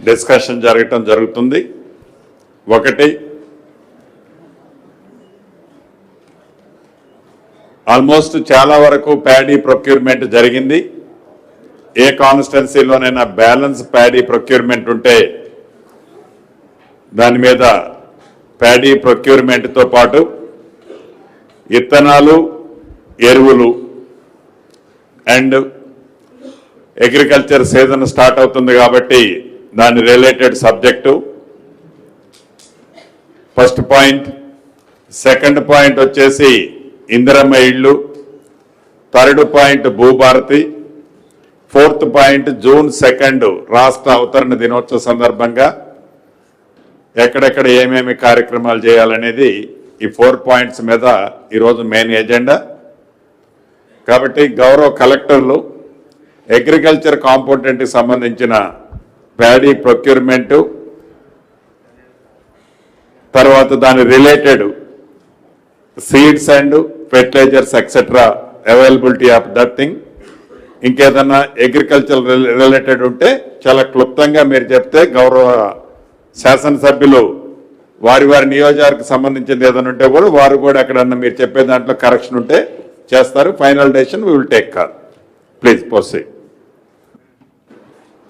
Discussion జరగటం జరుగుతుంది. ఒకటి ఆల్మోస్ట్ చాలా వరకు ప్యాడీ ప్రొక్యూర్మెంట్ జరిగింది. ఏ కాన్స్టిట్యున్సీలోనైనా బ్యాలెన్స్ ప్యాడీ ప్రొక్యూర్మెంట్ ఉంటే దాని మీద ప్యాడీ ప్రొక్యూర్మెంట్తో పాటు ఇత్తనాలు ఎరువులు అండ్ అగ్రికల్చర్ సీజన్ స్టార్ట్ అవుతుంది కాబట్టి దాని related subject first point second point వచ్చేసి ఇందిరమ్మ ఇళ్ళు. Third point Bhubharati. Fourth point June second రాష్ట్ర అవతరణ దినోత్సవ సందర్భంగా ఎక్కడెక్కడ ఏమేమి కార్యక్రమాలు చేయాలనేది ఈ ఫోర్ పాయింట్స్ మీద ఈరోజు మెయిన్ ఎజెండా కాబట్టి గౌరవ కలెక్టర్లు అగ్రికల్చర్ కాంపోనెంట్కి సంబంధించిన ప్యాడీ ప్రొక్యూర్మెంటు తర్వాత దాని related seeds and fertilisers etcetera availability of that thing ఇంకేదన్నా అగ్రికల్చర్ రిలేటెడ్ ఉంటే చాలా క్లుప్తంగా మీరు చెప్తే గౌరవ శాసనసభ్యులు వారి వారి నియోజకవర్గకు సంబంధించింది ఏదైనా ఉంటే కూడా వారు కూడా ఎక్కడన్నా మీరు చెప్పే దాంట్లో కరెక్షన్ ఉంటే చేస్తారు. Final decision we will take call please proceed